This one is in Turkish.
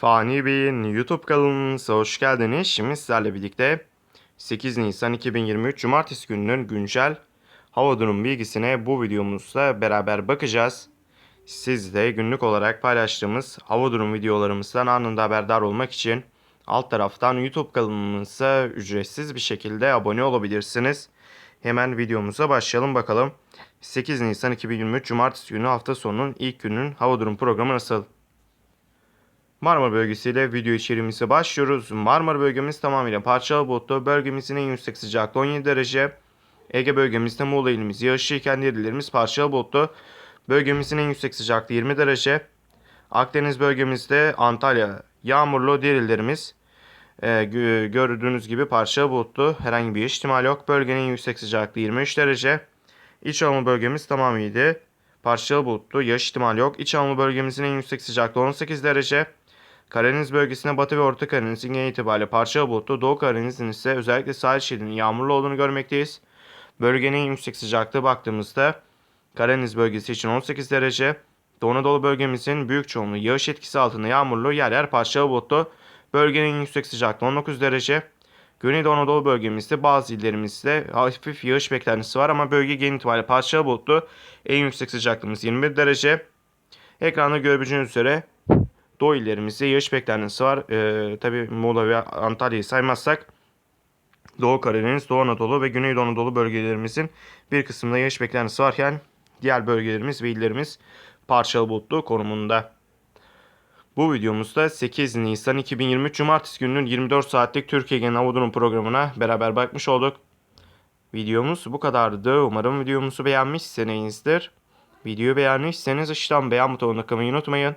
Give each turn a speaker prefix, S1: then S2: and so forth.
S1: Fani Bey'in YouTube kanalımıza hoş geldiniz. Şimdi sizlerle birlikte 8 Nisan 2023 Cumartesi gününün güncel hava durum bilgisine bu videomuzda beraber bakacağız. Siz de günlük olarak paylaştığımız hava durum videolarımızdan anında haberdar olmak için alt taraftan YouTube kanalımıza ücretsiz bir şekilde abone olabilirsiniz. Hemen videomuza başlayalım bakalım. 8 Nisan 2023 Cumartesi günü hafta sonunun ilk günün hava durum programı nasıl? Marmara bölgesiyle video içeriğimize başlıyoruz. Marmara bölgemiz tamamıyla parçalı bulutlu. Bölgemizin en yüksek sıcaklığı 17 derece. Ege bölgemizde Muğla ilimiz yağışlıyken diğer parçalı bulutlu. Bölgemizin en yüksek sıcaklığı 20 derece. Akdeniz bölgemizde Antalya yağmurlu diğer illerimiz e, gö- gördüğünüz gibi parçalı bulutlu. Herhangi bir ihtimal yok. Bölgenin en yüksek sıcaklığı 23 derece. İç Anadolu bölgemiz tamamıydı. Parçalı bulutlu, yağış ihtimali yok. İç Anadolu bölgemizin en yüksek sıcaklığı 18 derece. Karadeniz bölgesinde Batı ve Orta Karadeniz'in genel itibariyle parçalı bulutlu, Doğu Karadeniz'in ise özellikle sahil şeridinin yağmurlu olduğunu görmekteyiz. Bölgenin en yüksek sıcaklığı baktığımızda Karadeniz bölgesi için 18 derece, Doğu Anadolu bölgemizin büyük çoğunluğu yağış etkisi altında yağmurlu, yer yer parçalı bulutlu. Bölgenin en yüksek sıcaklığı 19 derece. Güneydoğu Anadolu bölgemizde bazı illerimizde hafif yağış beklentisi var ama bölge genel itibariyle parçalı bulutlu. En yüksek sıcaklığımız 21 derece. Ekranda görebileceğiniz üzere Doğu illerimizde yağış beklentisi var. Ee, Tabi Muğla ve Antalya'yı saymazsak Doğu Karadeniz, Doğu Anadolu ve Güneydoğu Anadolu bölgelerimizin bir kısmında yağış beklentisi varken diğer bölgelerimiz ve illerimiz parçalı bulutlu konumunda. Bu videomuzda 8 Nisan 2023 Cumartesi gününün 24 saatlik Türkiye Genel Hava Durum programına beraber bakmış olduk. Videomuz bu kadardı. Umarım videomuzu beğenmişsinizdir. Videoyu beğenmişseniz aşağıdan beğen butonuna tıklamayı unutmayın.